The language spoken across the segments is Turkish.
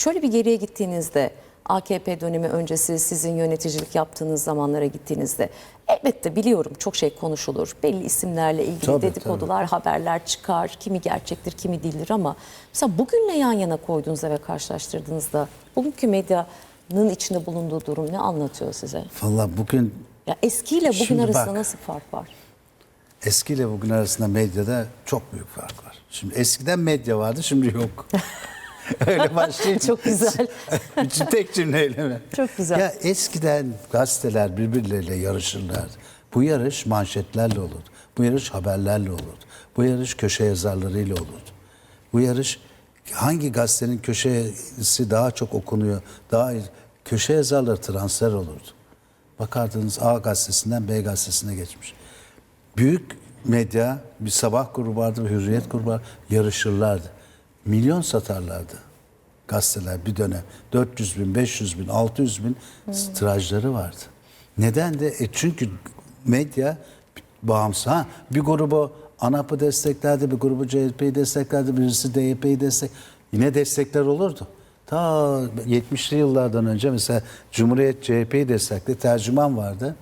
Şöyle bir geriye gittiğinizde AKP dönemi öncesi sizin yöneticilik yaptığınız zamanlara gittiğinizde elbette biliyorum çok şey konuşulur. Belli isimlerle ilgili Tabii, dedikodular, haberler çıkar. Kimi gerçektir, kimi değildir ama mesela bugünle yan yana koyduğunuzda ve karşılaştırdığınızda bugünkü medyanın içinde bulunduğu durum ne anlatıyor size? Valla bugün Ya eskiyle bugün Şimdi arasında bak. nasıl fark var? eskiyle bugün arasında medyada çok büyük fark var. Şimdi eskiden medya vardı şimdi yok. Öyle başlayayım. Çok güzel. Bütün tek cümleyle mi? Çok güzel. Ya eskiden gazeteler birbirleriyle yarışırlardı. Bu yarış manşetlerle olurdu. Bu yarış haberlerle olurdu. Bu yarış köşe yazarlarıyla olurdu. Bu yarış hangi gazetenin köşesi daha çok okunuyor, daha köşe yazarları transfer olurdu. Bakardınız A gazetesinden B gazetesine geçmiş. Büyük medya bir sabah grubu vardı, bir hürriyet grubu vardı, yarışırlardı. Milyon satarlardı gazeteler bir dönem. 400 bin, 500 bin, 600 bin tirajları vardı. Neden de? E çünkü medya bağımsız. Ha, bir grubu ANAP'ı desteklerdi, bir grubu CHP'yi desteklerdi, birisi DYP'yi destek. Yine destekler olurdu. Ta 70'li yıllardan önce mesela Cumhuriyet CHP'yi destekledi, tercüman vardı.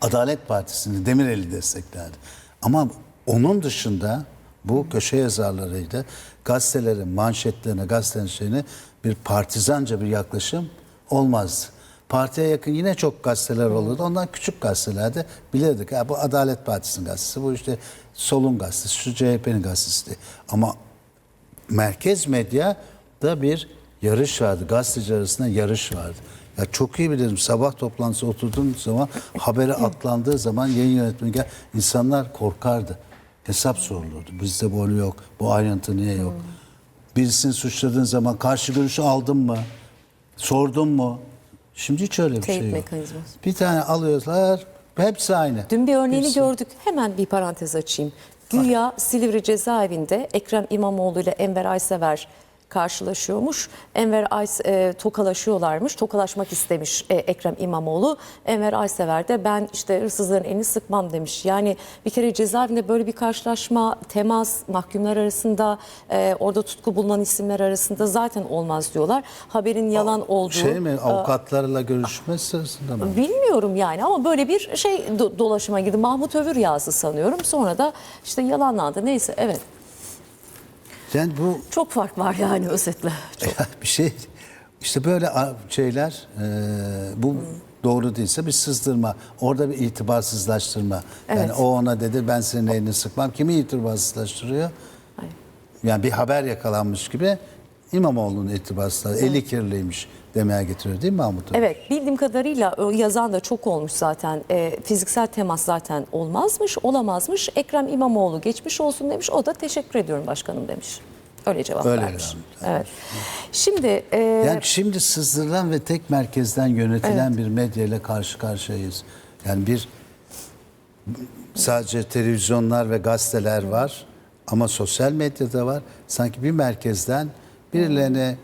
Adalet Partisi'ni Demirel'i desteklerdi. Ama onun dışında bu köşe yazarlarıydı. Gazetelerin manşetlerine, gazetelerin şeyine bir partizanca bir yaklaşım olmazdı. Partiye yakın yine çok gazeteler olurdu. Onlar küçük gazetelerdi. Bilirdik. Ha, bu Adalet Partisi'nin gazetesi, bu işte Sol'un gazetesi, şu CHP'nin gazetesi. diye. Ama merkez medya da bir yarış vardı. Gazeteci arasında yarış vardı. Ya çok iyi bilirim. Sabah toplantısı oturduğum zaman habere atlandığı zaman yayın yönetmeni gel insanlar korkardı. Hesap sorulurdu. Bizde bu yok. Bu ayrıntı niye yok? Birisini suçladığın zaman karşı görüşü aldın mı? Sordun mu? Şimdi hiç öyle bir Teyit şey yok. mekanizması. Bir tane alıyorlar. Hepsi aynı. Dün bir örneğini Hepsi. gördük. Hemen bir parantez açayım. Güya Silivri cezaevinde Ekrem İmamoğlu ile Enver Aysever karşılaşıyormuş. Enver Ays e, tokalaşıyorlarmış. Tokalaşmak istemiş e, Ekrem İmamoğlu. Enver Aysever de ben işte hırsızların elini sıkmam demiş. Yani bir kere cezaevinde böyle bir karşılaşma, temas, mahkumlar arasında, e, orada tutku bulunan isimler arasında zaten olmaz diyorlar. Haberin yalan olduğu. Şey mi avukatlarla görüşme sırasında mı? Bilmiyorum yani ama böyle bir şey do- dolaşıma girdi. Mahmut Övür yazdı sanıyorum. Sonra da işte yalanlandı. Neyse evet. Yani bu Çok fark var yani özetle. Çok. Bir şey işte böyle şeyler e, bu doğru değilse bir sızdırma. Orada bir itibarsızlaştırma. Yani Evet. o ona dedi ben senin elini sıkmam. Kimi itibarsızlaştırıyor? Ay. Yani bir haber yakalanmış gibi İmamoğlu'nun itibarsızlığı. Eli kirliymiş demeye getiriyor değil mi Mahmut? Ömer? Evet bildiğim kadarıyla o yazan da çok olmuş zaten. E, fiziksel temas zaten olmazmış, olamazmış. Ekrem İmamoğlu geçmiş olsun demiş. O da teşekkür ediyorum başkanım demiş. Öyle cevap Öyle vermiş. Evet. Şimdi e, Yani şimdi sızdırılan ve tek merkezden yönetilen bir medya ile karşı karşıyayız. Yani bir sadece televizyonlar ve gazeteler var ama sosyal medyada var. Sanki bir merkezden birilerine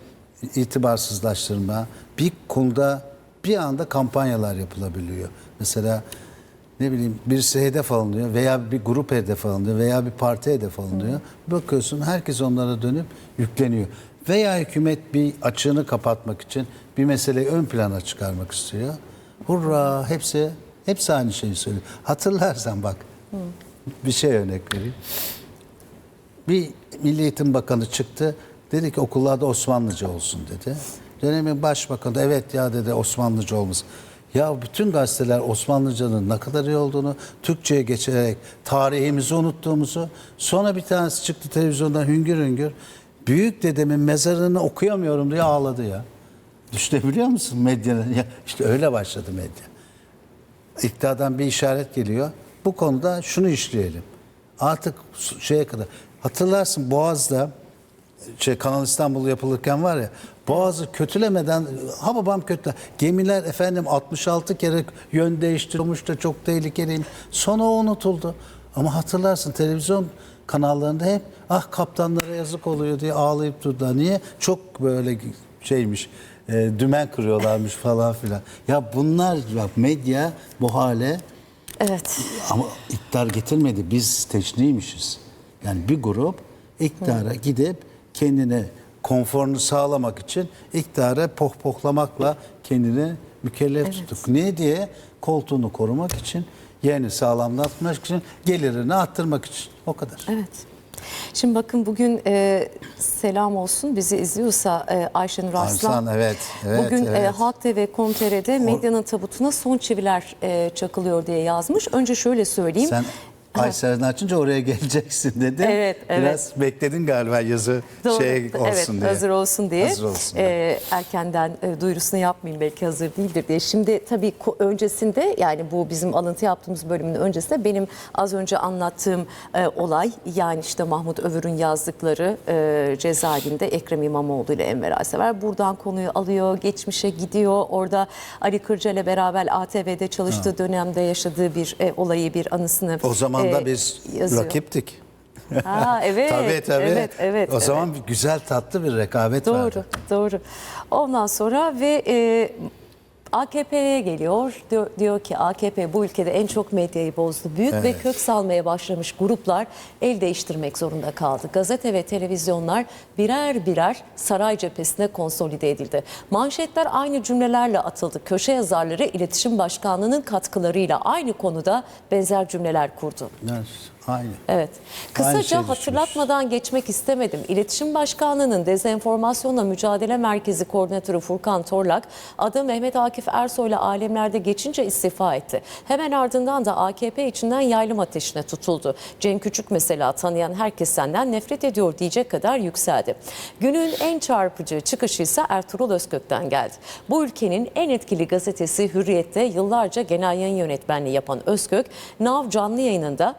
itibarsızlaştırma, bir konuda bir anda kampanyalar yapılabiliyor. Mesela ne bileyim birisi hedef alınıyor veya bir grup hedef alınıyor veya bir parti hedef alınıyor. Bakıyorsun herkes onlara dönüp yükleniyor. Veya hükümet bir açığını kapatmak için bir meseleyi ön plana çıkarmak istiyor. Hurra hepsi hepsi aynı şeyi söylüyor. Hatırlarsan bak bir şey örnek vereyim. Bir Milli Eğitim Bakanı çıktı. Dedi ki okullarda Osmanlıca olsun dedi. Dönemin başbakanı evet ya dedi Osmanlıca olmasın. Ya bütün gazeteler Osmanlıcanın ne kadar iyi olduğunu, Türkçe'ye geçerek tarihimizi unuttuğumuzu, sonra bir tanesi çıktı televizyondan hüngür hüngür, büyük dedemin mezarını okuyamıyorum diye ağladı ya. Düşünebiliyor musun medyanın? Ya işte öyle başladı medya iktidardan bir işaret geliyor. Bu konuda şunu işleyelim. Artık şeye kadar. Hatırlarsın Boğaz'da şey Kanal İstanbul yapılırken var ya Boğaz'ı kötülemeden ha babam kötü. Gemiler efendim 66 kere yön değiştiriyormuş da çok tehlikeliymiş. Sonra o unutuldu. Ama hatırlarsın televizyon kanallarında hep ah kaptanlara yazık oluyor diye ağlayıp durdular. Niye? Çok böyle şeymiş e, dümen kırıyorlarmış falan filan. Ya bunlar bak medya bu hale evet. ama iktidar getirmedi. Biz teşniymişiz. Yani bir grup iktidara gidip kendine konforunu sağlamak için iktidara pohpohlamakla kendini mükellef tuttuk. Niye diye? Koltuğunu korumak için, yerini sağlamlatmak için, gelirini arttırmak için. O kadar. Evet. Şimdi bakın bugün e, selam olsun bizi izliyorsa e, Ayşenur Arslan. Arslan, evet, evet, bugün E, evet. Halk TV.com.tr'de medyanın tabutuna son çiviler e, çakılıyor diye yazmış. Önce şöyle söyleyeyim. Sen Ayşe'den açınca oraya geleceksin dedi. Evet, evet. Biraz bekledin galiba yazı Doğru. şey olsun evet, diye. hazır olsun diye. Hazır olsun diye. Ee, erkenden e, duyurusunu yapmayayım belki hazır değildir diye. Şimdi tabii öncesinde yani bu bizim alıntı yaptığımız bölümün öncesinde benim az önce anlattığım e, olay yani işte Mahmut Övür'ün yazdıkları e, cezaevinde Ekrem İmamoğlu ile Enver Aysever buradan konuyu alıyor, geçmişe gidiyor. Orada Ali Kırca ile beraber ATV'de çalıştığı dönemde yaşadığı bir e, olayı, bir anısını O zaman da e, biz yazıyor. rakiptik. Ha, evet, tabii tabii. evet, evet, o evet. zaman güzel tatlı bir rekabet Doğru, vardı. doğru. Ondan sonra ve e, AKP'ye geliyor. Diyor, diyor ki AKP bu ülkede en çok medyayı bozdu. Büyük ve Evet. kök salmaya başlamış gruplar el değiştirmek zorunda kaldı. Gazete ve televizyonlar birer birer saray cephesine konsolide edildi. Manşetler aynı cümlelerle atıldı. Köşe yazarları İletişim Başkanlığı'nın katkılarıyla aynı konuda benzer cümleler kurdu. Evet, aynı. Evet. Kısaca şey hatırlatmadan geçmek istemedim. İletişim Başkanlığı'nın Dezenformasyonla Mücadele Merkezi Koordinatörü Furkan Torlak adı Mehmet Akif Ersoy'la alemlerde geçince istifa etti. Hemen ardından da AKP içinden yaylım ateşine tutuldu. Cenk Küçük mesela tanıyan herkes senden nefret ediyor diyecek kadar yükseldi. Günün en çarpıcı çıkışı ise Ertuğrul Özkök'ten geldi. Bu ülkenin en etkili gazetesi Hürriyet'te yıllarca genel yayın yönetmenliği yapan Özkök, Nav canlı yayınında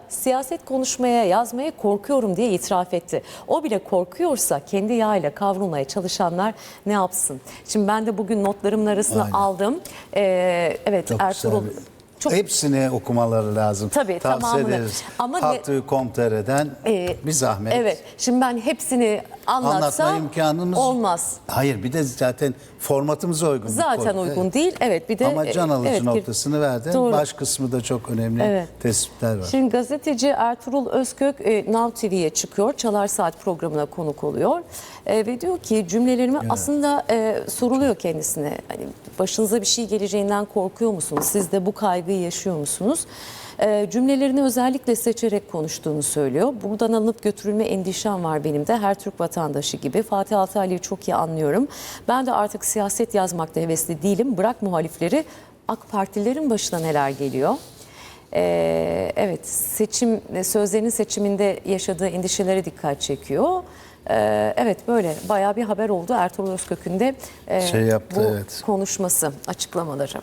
siyaset konuşmaya, yazmaya korkuyorum diye itiraf etti. O bile korkuyorsa kendi yağıyla kavrulmaya çalışanlar ne yapsın? Şimdi ben de bugün notlarımın arasına Aynen. aldım. Ee, evet Çok Ertuğrul. Çok Hepsini okumaları lazım. Tabii, Tavsiye tamamını. ederiz. Ama ne- Halk.com.tr'den Ee, bir zahmet. Evet. Şimdi ben hepsini Anlatma anlatsam imkanımız olmaz. Hayır bir de zaten formatımıza uygun. bir Zaten konu. uygun Evet. değil. Evet bir de Ama can alıcı evet, bir- noktasını verdin. Doğru. Baş kısmı da çok önemli Evet. tespitler var. Şimdi gazeteci Ertuğrul Özkök e, Now TV'ye çıkıyor. Çalar Saat programına konuk oluyor. E, ve diyor ki cümlelerimi aslında e, soruluyor kendisine. Hani başınıza bir şey geleceğinden korkuyor musunuz? Siz de bu kaygıyı yaşıyor musunuz? E, cümlelerini özellikle seçerek konuştuğunu söylüyor. Buradan alınıp götürülme endişem var benim de. Her Türk vatandaşı gibi. Fatih Altaylı'yı çok iyi anlıyorum. Ben de artık siyaset yazmakta hevesli değilim. Bırak muhalifleri AK Partilerin başına neler geliyor? Ee, evet seçim sözlerinin seçiminde yaşadığı endişelere dikkat çekiyor. Ee, evet böyle bayağı bir haber oldu Ertuğrul Özkök'ün de e, Şey yaptı, bu evet. konuşması, açıklamaları.